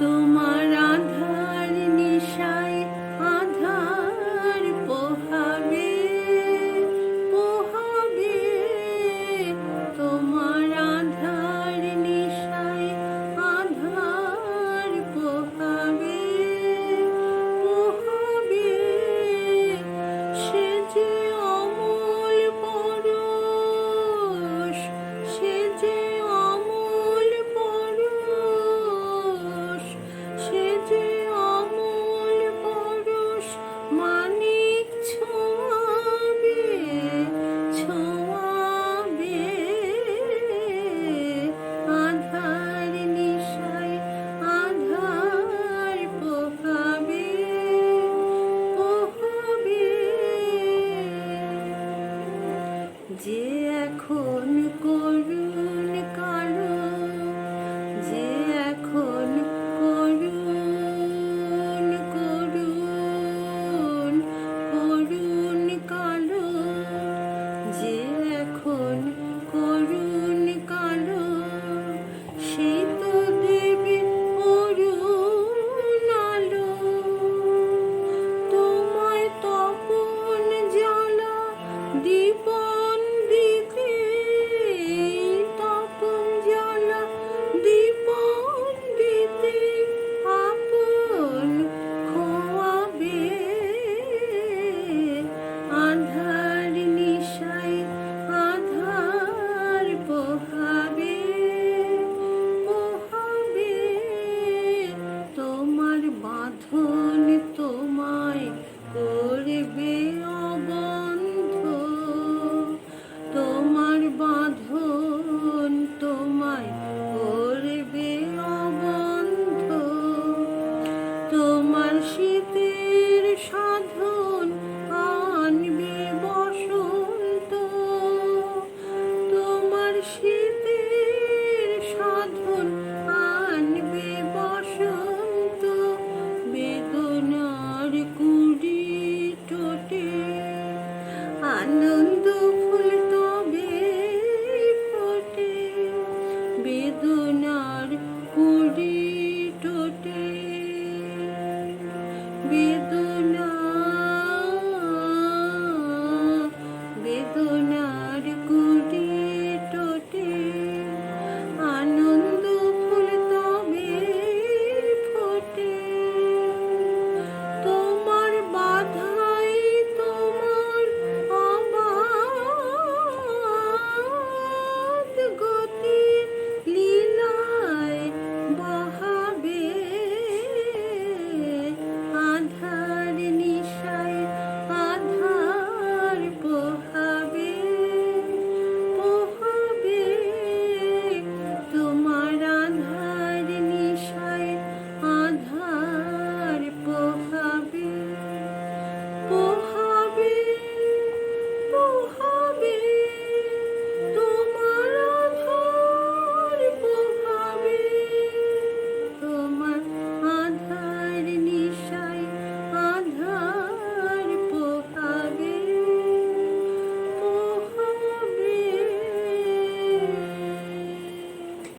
তোমার এখন করুন কালো যে এখন করুন করুন করুন কালো যে এখন করুন কালো সে তো দেবে করুন আলো। তোমায় তপন জ্বালা, দীপক від